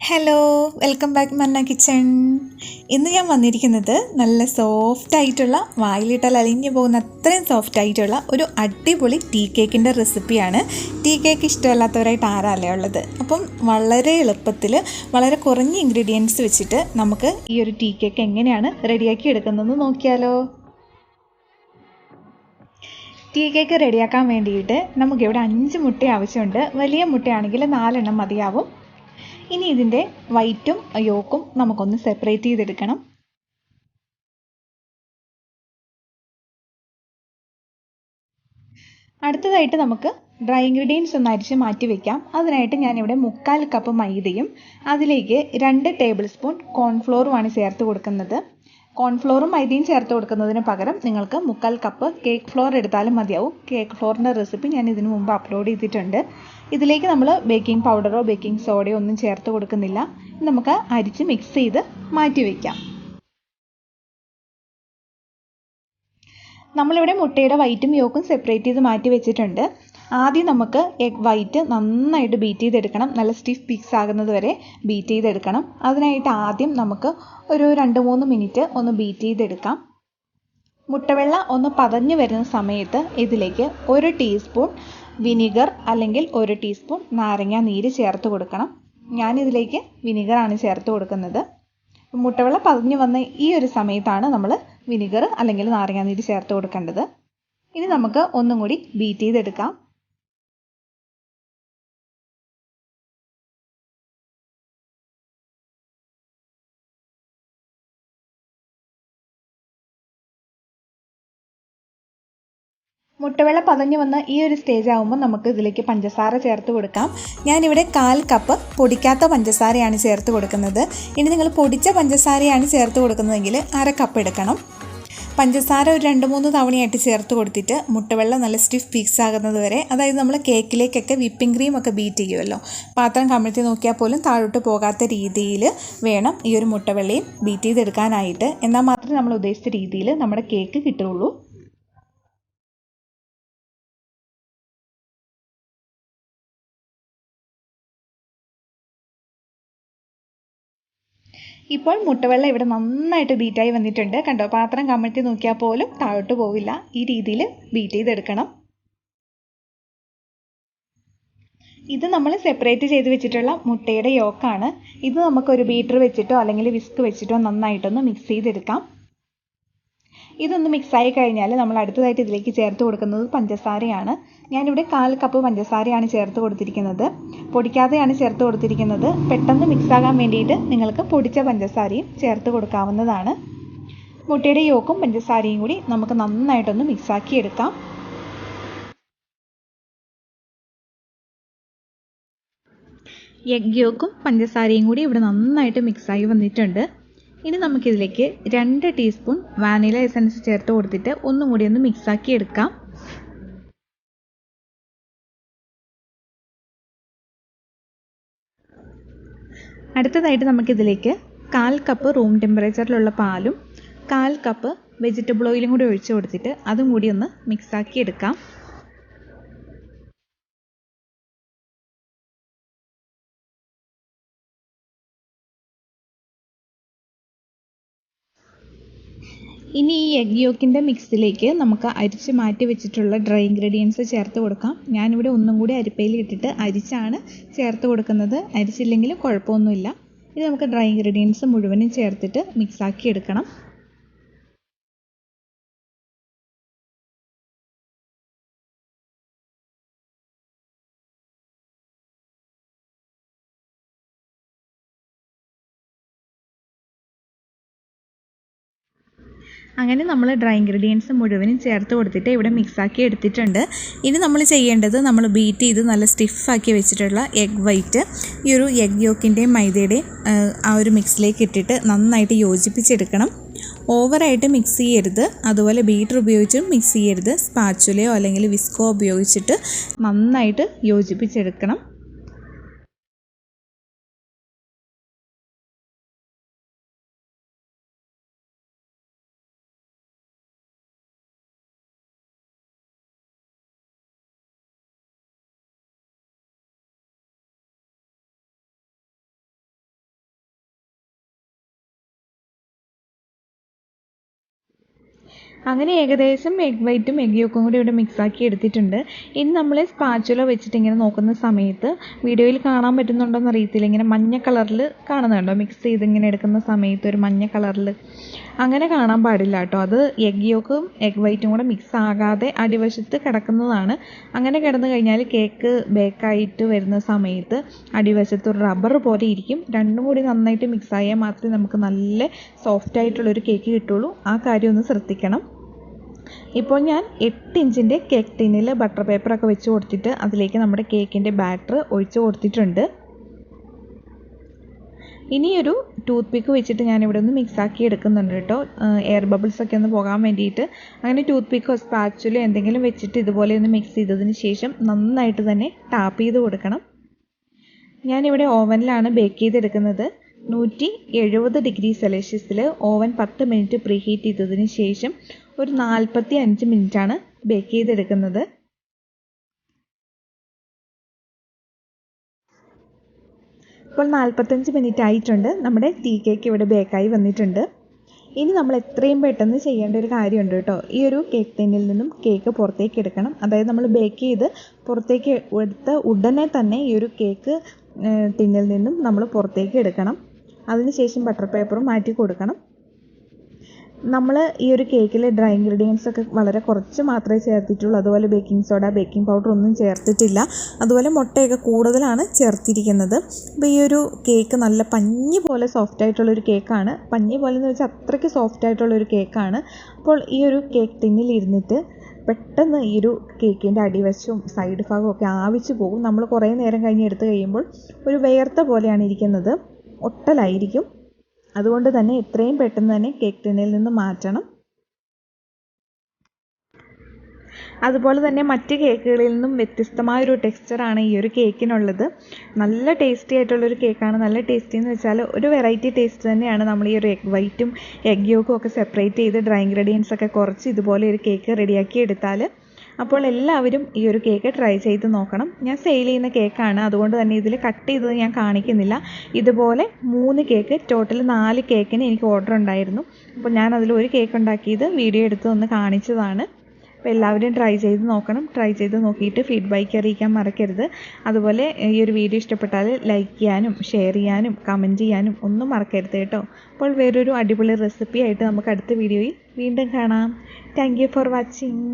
Hello welcome back Manna kitchen ഇന്ന് ഞാൻ വന്നിരിക്കുന്നത് നല്ല സോഫ്റ്റ് ആയിട്ടുള്ള വായിലിട്ടാൽ അലിഞ്ഞു പോകുന്ന അത്രയും സോഫ്റ്റ് ആയിട്ടുള്ള ഒരു അടിപൊളി ടീ കേക്കിന്റെ റെസിപ്പിയാണ് ടീ കേക്ക് ഇഷ്ടമല്ലാത്തവരായിട്ട് ആരല്ലേ ഉള്ളത്? അപ്പം വളരെ എളുപ്പത്തിൽ വളരെ കുറഞ്ഞ ഇൻഗ്രീഡിയൻസ് വെച്ചിട്ട് നമുക്ക് ഈ ഒരു ടീ കേക്ക് എങ്ങനെയാണ് റെഡിയാക്കി എടുക്കുന്നതെന്ന് നോക്കിയാലോ. ടീ കേക്ക് റെഡിയാക്കാൻ വേണ്ടിയിട്ട് നമുക്കിവിടെ അഞ്ച് മുട്ട ആവശ്യമുണ്ട്. വലിയ മുട്ടയാണെങ്കിൽ നാലെണ്ണം മതിയാവും. ഇനി ഇതിന്റെ വൈറ്റും യോക്കും നമുക്കൊന്ന് സെപ്പറേറ്റ് ചെയ്തെടുക്കണം. അടുത്തതായിട്ട് നമുക്ക് ഡ്രൈ ഇൻഗ്രീഡിയൻസ് ഒന്ന് അരിച്ച് മാറ്റി വെക്കാം. അതിനായിട്ട് ഞാനിവിടെ മുക്കാൽ കപ്പ് മൈദയും അതിലേക്ക് രണ്ട് ടേബിൾ സ്പൂൺ കോൺഫ്ലോറുമാണ് ചേർത്ത് കൊടുക്കുന്നത്. കോൺഫ്ലോറും മൈദയും ചേർത്ത് കൊടുക്കുന്നതിന് പകരം നിങ്ങൾക്ക് മുക്കാൽ കപ്പ് കേക്ക് ഫ്ലോർ എടുത്താലും മതിയാവും. കേക്ക് ഫ്ലോറിന്റെ റെസിപ്പി ഞാൻ ഇതിനു മുമ്പ് അപ്ലോഡ് ചെയ്തിട്ടുണ്ട്. ഇതിലേക്ക് നമ്മൾ ബേക്കിംഗ് പൗഡറോ ബേക്കിംഗ് സോഡയോ ഒന്നും ചേർത്ത് കൊടുക്കുന്നില്ല. നമുക്ക് അരിച്ച് മിക്സ് ചെയ്ത് മാറ്റി വയ്ക്കാം നമ്മളിവിടെ മുട്ടയുടെ വൈറ്റും യോക്കും സെപ്പറേറ്റ് ചെയ്ത് മാറ്റി വെച്ചിട്ടുണ്ട്. ആദ്യം നമുക്ക് എഗ് വൈറ്റ് നന്നായിട്ട് ബീറ്റ് ചെയ്തെടുക്കണം. നല്ല സ്റ്റിഫ് പീക്സ് ആകുന്നത് വരെ ബീറ്റ് ചെയ്തെടുക്കണം. അതിനായിട്ട് ആദ്യം നമുക്ക് ഒരു രണ്ട് മൂന്ന് മിനിറ്റ് ഒന്ന് ബീറ്റ് ചെയ്തെടുക്കാം. മുട്ടവെള്ള ഒന്ന് പതഞ്ഞു വരുന്ന സമയത്ത് ഇതിലേക്ക് ഒരു ടീസ്പൂൺ വിനിഗർ അല്ലെങ്കിൽ ഒരു ടീസ്പൂൺ നാരങ്ങ നീര് ചേർത്ത് കൊടുക്കണം. ഞാനിതിലേക്ക് വിനിഗറാണ് ചേർത്ത് കൊടുക്കുന്നത്. മുട്ടവെള്ള പതഞ്ഞു വന്ന ഈ ഒരു സമയത്താണ് നമ്മൾ വിനിഗർ അല്ലെങ്കിൽ നാരങ്ങ നീര് ചേർത്ത് കൊടുക്കേണ്ടത്. ഇനി നമുക്ക് ഒന്നും കൂടി ബീറ്റ് ചെയ്തെടുക്കാം. മുട്ടവെള്ള പതഞ്ഞു വന്ന ഈ ഒരു സ്റ്റേജ് ആകുമ്പോൾ നമുക്ക് ഇതിലേക്ക് പഞ്ചസാര ചേർത്ത് കൊടുക്കാം. ഞാനിവിടെ കാൽ കപ്പ് പൊടിക്കാത്ത പഞ്ചസാരയാണ് ചേർത്ത് കൊടുക്കുന്നത്. ഇനി നിങ്ങൾ പൊടിച്ച പഞ്ചസാരയാണ് ചേർത്ത് കൊടുക്കുന്നതെങ്കിൽ അര കപ്പ് എടുക്കണം. പഞ്ചസാര ഒരു രണ്ട് മൂന്ന് തവണയായിട്ട് ചേർത്ത് കൊടുത്തിട്ട് മുട്ടവെള്ളം നല്ല സ്റ്റിഫ് പീക്സ് ആകുന്നത് വരെ അതായത് നമ്മൾ കേക്കിലേക്കൊക്കെ വിപ്പിംഗ് ക്രീം ഒക്കെ ബീറ്റ് ചെയ്യുമല്ലോ പാത്രം കമിഴ്ത്തി നോക്കിയാൽ പോലും താഴോട്ട് പോകാത്ത രീതിയിൽ വേണം ഈ ഒരു മുട്ടവെള്ളയും ബീറ്റ് ചെയ്തെടുക്കാനായിട്ട്. എന്നാൽ മാത്രമേ നമ്മൾ ഉദ്ദേശിച്ച രീതിയിൽ നമ്മുടെ കേക്ക് കിട്ടുള്ളൂ ഇപ്പോൾ മുട്ടവെള്ളം ഇവിടെ നന്നായിട്ട് ബീറ്റായി വന്നിട്ടുണ്ട്. കണ്ടോ പാത്രം കമഴ്ത്തി നോക്കിയാൽ പോലും താഴോട്ട് പോവില്ല. ഈ രീതിയിൽ ബീറ്റ് ചെയ്തെടുക്കണം. ഇത് നമ്മൾ സെപ്പറേറ്റ് ചെയ്ത് വെച്ചിട്ടുള്ള മുട്ടയുടെ യോക്കാണ്. ഇത് നമുക്കൊരു ബീറ്റർ വെച്ചിട്ടോ അല്ലെങ്കിൽ വിസ്ക് വെച്ചിട്ടോ നന്നായിട്ടൊന്ന് മിക്സ് ചെയ്തെടുക്കാം. ഇതൊന്ന് മിക്സായി കഴിഞ്ഞാൽ നമ്മൾ അടുത്തതായിട്ട് ഇതിലേക്ക് ചേർത്ത് കൊടുക്കുന്നത് പഞ്ചസാരയാണ്. ഞാനിവിടെ കാൽ കപ്പ് പഞ്ചസാരയാണ് ചേർത്ത് കൊടുത്തിരിക്കുന്നത്. പൊടിക്കാതെയാണ് ചേർത്ത് കൊടുത്തിരിക്കുന്നത്. പെട്ടെന്ന് മിക്സാകാൻ വേണ്ടിയിട്ട് നിങ്ങൾക്ക് പൊടിച്ച പഞ്ചസാരയും ചേർത്ത് കൊടുക്കാവുന്നതാണ്. മുട്ടയുടെ യോക്കും പഞ്ചസാരയും കൂടി നമുക്ക് നന്നായിട്ടൊന്ന് മിക്സാക്കി എടുക്കാം. എഗ് യോക്കും പഞ്ചസാരയും കൂടി ഇവിടെ നന്നായിട്ട് മിക്സായി വന്നിട്ടുണ്ട്. ഇനി നമുക്കിതിലേക്ക് രണ്ട് ടീസ്പൂൺ വാനില എസൻസ് ചേർത്ത് കൊടുത്തിട്ട് ഒന്നും കൂടി ഒന്ന് മിക്സാക്കി എടുക്കാം. അടുത്തതായിട്ട് നമുക്കിതിലേക്ക് കാൽ കപ്പ് റൂം ടെമ്പറേച്ചറിലുള്ള പാലും കാൽ കപ്പ് വെജിറ്റബിൾ ഓയിലും കൂടി ഒഴിച്ചു കൊടുത്തിട്ട് അതും കൂടി ഒന്ന് മിക്സാക്കി എടുക്കാം. ഇനി ഈ എഗ് യോക്കിന്റെ മിക്സിലേക്ക് നമുക്ക് അരിച്ച് മാറ്റി വെച്ചിട്ടുള്ള ഡ്രൈ ഇൻഗ്രീഡിയൻസ് ചേർത്ത് കൊടുക്കാം. ഞാനിവിടെ ഒന്നും കൂടി അരിപ്പയിൽ ഇട്ടിട്ട് അരിച്ചാണ് ചേർത്ത് കൊടുക്കുന്നത്. അരിച്ചില്ലെങ്കിലും കുഴപ്പമൊന്നുമില്ല. ഇത് നമുക്ക് ഡ്രൈ ഇൻഗ്രീഡിയൻസ് മുഴുവനും ചേർത്തിട്ട് മിക്സാക്കി എടുക്കണം. അങ്ങനെ നമ്മൾ ഡ്രൈ ഇൻഗ്രീഡിയൻസ് മുഴുവനും ചേർത്ത് കൊടുത്തിട്ട് ഇവിടെ മിക്സാക്കി എടുത്തിട്ടുണ്ട്. ഇനി നമ്മൾ ചെയ്യേണ്ടത് നമ്മൾ ബീറ്റ് ചെയ്ത് നല്ല സ്റ്റിഫാക്കി വെച്ചിട്ടുള്ള എഗ് വൈറ്റ് ഈ ഒരു എഗ് യോക്കിന്റെയും മൈദയുടെയും ആ ഒരു മിക്സിലേക്ക് ഇട്ടിട്ട് നന്നായിട്ട് യോജിപ്പിച്ചെടുക്കണം. ഓവറായിട്ട് മിക്സ് ചെയ്യരുത്. അതുപോലെ ബീറ്റർ ഉപയോഗിച്ചും മിക്സ് ചെയ്യരുത്. സ്പാച്ചുലയോ അല്ലെങ്കിൽ വിസ്കോ ഉപയോഗിച്ചിട്ട് നന്നായിട്ട് യോജിപ്പിച്ചെടുക്കണം. അങ്ങനെ ഏകദേശം എഗ് വൈറ്റും എഗ് യോക്കും കൂടി ഇവിടെ മിക്സാക്കി എടുത്തിട്ടുണ്ട്. ഇനി നമ്മൾ സ്പാച്ചുല വെച്ചിട്ട് ഇങ്ങനെ നോക്കുന്ന സമയത്ത് വീഡിയോയിൽ കാണാൻ പറ്റുന്നുണ്ടോയെന്ന് അറിയത്തില്ല. ഇങ്ങനെ മഞ്ഞ കളറിൽ കാണുന്നുണ്ടോ? മിക്സ് ചെയ്ത് ഇങ്ങനെ എടുക്കുന്ന സമയത്ത് ഒരു മഞ്ഞ കളറിൽ അങ്ങനെ കാണാൻ പാടില്ല കേട്ടോ. അത് എഗ് യോക്കും എഗ് വൈറ്റും കൂടെ മിക്സ് ആകാതെ അടിവശത്ത് കിടക്കുന്നതാണ്. അങ്ങനെ കിടന്നു കഴിഞ്ഞാൽ കേക്ക് ബേക്കായിട്ട് വരുന്ന സമയത്ത് അടിവശത്ത് ഒരു റബ്ബർ പോലെ ഇരിക്കും. രണ്ടും കൂടി നന്നായിട്ട് മിക്സ് ആയാൽ മാത്രമേ നമുക്ക് നല്ല സോഫ്റ്റ് ആയിട്ടുള്ളൊരു കേക്ക് കിട്ടുള്ളൂ. ആ കാര്യം ഒന്ന് ശ്രദ്ധിക്കണം. ഇപ്പോൾ ഞാൻ എട്ട് ഇഞ്ചിന്റെ കേക്ക് ടിന്നിൽ ബട്ടർ പേപ്പറൊക്കെ വെച്ച് കൊടുത്തിട്ട് അതിലേക്ക് നമ്മുടെ കേക്കിന്റെ ബാറ്റർ ഒഴിച്ച് കൊടുത്തിട്ടുണ്ട്. ഇനിയൊരു ടൂത്ത് പിക്ക് വെച്ചിട്ട് ഞാൻ ഇവിടെ ഒന്ന് മിക്സ് ആക്കി എടുക്കുന്നുണ്ട് കേട്ടോ. എയർ ബബിൾസ് ഒക്കെ ഒന്ന് പോകാൻ വേണ്ടിയിട്ട്. അങ്ങനെ ടൂത്ത് പിക്കോ സ്പാച്ചുലോ എന്തെങ്കിലും വെച്ചിട്ട് ഇതുപോലെ ഒന്ന് മിക്സ് ചെയ്തതിന് ശേഷം നന്നായിട്ട് തന്നെ ടാപ്പ് ചെയ്ത് കൊടുക്കണം. ഞാനിവിടെ ഓവനിലാണ് ബേക്ക് ചെയ്തെടുക്കുന്നത്. നൂറ്റി എഴുപത് ഡിഗ്രി സെൽഷ്യസിൽ ഓവൻ പത്ത് മിനിറ്റ് പ്രീഹീറ്റ് ചെയ്തതിന് ശേഷം ഒരു നാൽപ്പത്തി അഞ്ച് മിനിറ്റാണ് ബേക്ക് ചെയ്തെടുക്കുന്നത്. ഇപ്പോൾ നാൽപ്പത്തഞ്ച് മിനിറ്റ് ആയിട്ടുണ്ട്. നമ്മുടെ ടീ കേക്ക് ഇവിടെ ബേക്കായി വന്നിട്ടുണ്ട്. ഇനി നമ്മൾ എത്രയും പെട്ടെന്ന് ചെയ്യേണ്ട ഒരു കാര്യമുണ്ട് കേട്ടോ. ഈ ഒരു കേക്ക് ടിന്നിൽ നിന്നും കേക്ക് പുറത്തേക്ക് എടുക്കണം. അതായത് നമ്മൾ ബേക്ക് ചെയ്ത് പുറത്തേക്ക് എടുത്ത ഉടനെ തന്നെ ഈ ഒരു കേക്ക് ടിന്നിൽ നിന്നും നമ്മൾ പുറത്തേക്ക് എടുക്കണം. അതിനുശേഷം ബട്ടർ പേപ്പറും മാറ്റി കൊടുക്കണം. നമ്മൾ ഈ ഒരു കേക്കിൽ ഡ്രൈ ഇൻഗ്രീഡിയൻസ് ഒക്കെ വളരെ കുറച്ച് മാത്രമേ ചേർത്തിട്ടുള്ളൂ. അതുപോലെ ബേക്കിംഗ് സോഡ ബേക്കിംഗ് പൗഡർ ഒന്നും ചേർത്തിട്ടില്ല. അതുപോലെ മുട്ടയൊക്കെ കൂടുതലാണ് ചേർത്തിരിക്കുന്നത്. അപ്പോൾ ഈ ഒരു കേക്ക് നല്ല പഞ്ഞി പോലെ സോഫ്റ്റ് ആയിട്ടുള്ളൊരു കേക്കാണ്. പഞ്ഞി പോലെ എന്ന് വെച്ചാൽ അത്രയ്ക്ക് സോഫ്റ്റ് ആയിട്ടുള്ളൊരു കേക്കാണ്. അപ്പോൾ ഈ ഒരു കേക്ക് ടിന്നിൽ ഇരുന്നിട്ട് പെട്ടെന്ന് ഈ ഒരു കേക്കിന്റെ അടിവശവും സൈഡ് ഭാഗവും ഒക്കെ ആവിച്ച് പോകും. നമ്മൾ കുറേ നേരം കഴിഞ്ഞ് എടുത്ത് കഴിയുമ്പോൾ ഒരു വേർത്ത പോലെയാണ് ഇരിക്കുന്നത്. ഒട്ടലായിരിക്കും. അതുകൊണ്ട് തന്നെ എത്രയും പെട്ടെന്ന് തന്നെ കേക്ക് ടിന്നിൽ നിന്ന് മാറ്റണം. അതുപോലെ തന്നെ മറ്റ് കേക്കുകളിൽ നിന്നും വ്യത്യസ്തമായ ഒരു ടെക്സ്ചറാണ് ഈ ഒരു കേക്കിനുള്ളത് നല്ല ടേസ്റ്റി ആയിട്ടുള്ളൊരു കേക്കാണ് നല്ല ടേസ്റ്റി എന്ന് വെച്ചാൽ ഒരു വെറൈറ്റി ടേസ്റ്റ് തന്നെയാണ് നമ്മൾ ഈ ഒരു എഗ് വൈറ്റും എഗ് യോക്കും ഒക്കെ സെപ്പറേറ്റ് ചെയ്ത് ഡ്രൈ ഇൻഗ്രീഡിയൻസ് ഒക്കെ കുറച്ച് ഇതുപോലെ ഒരു കേക്ക് റെഡിയാക്കി എടുത്താൽ അപ്പോൾ എല്ലാവരും ഈ ഒരു കേക്ക് ട്രൈ ചെയ്ത് നോക്കണം. ഞാൻ സെയിൽ ചെയ്യുന്ന കേക്കാണ്. അതുകൊണ്ട് തന്നെ ഇതിൽ കട്ട് ചെയ്തത് ഞാൻ കാണിക്കുന്നില്ല. ഇതുപോലെ മൂന്ന് കേക്ക് ടോട്ടൽ നാല് കേക്കിന് എനിക്ക് ഓർഡർ ഉണ്ടായിരുന്നു. അപ്പോൾ ഞാൻ അതിൽ ഒരു കേക്ക് ഉണ്ടാക്കിയത് വീഡിയോ എടുത്ത് ഒന്ന് കാണിച്ചതാണ്. അപ്പോൾ എല്ലാവരും ട്രൈ ചെയ്ത് നോക്കണം. ട്രൈ ചെയ്ത് നോക്കിയിട്ട് ഫീഡ്ബാക്ക് അറിയിക്കാൻ മറക്കരുത്. അതുപോലെ ഈ ഒരു വീഡിയോ ഇഷ്ടപ്പെട്ടാൽ ലൈക്ക് ചെയ്യാനും ഷെയർ ചെയ്യാനും കമന്റ് ചെയ്യാനും ഒന്നും മറക്കരുത് കേട്ടോ. അപ്പോൾ വേറൊരു അടിപൊളി റെസിപ്പി ആയിട്ട് നമുക്ക് അടുത്ത വീഡിയോയിൽ വീണ്ടും കാണാം. Thank for watching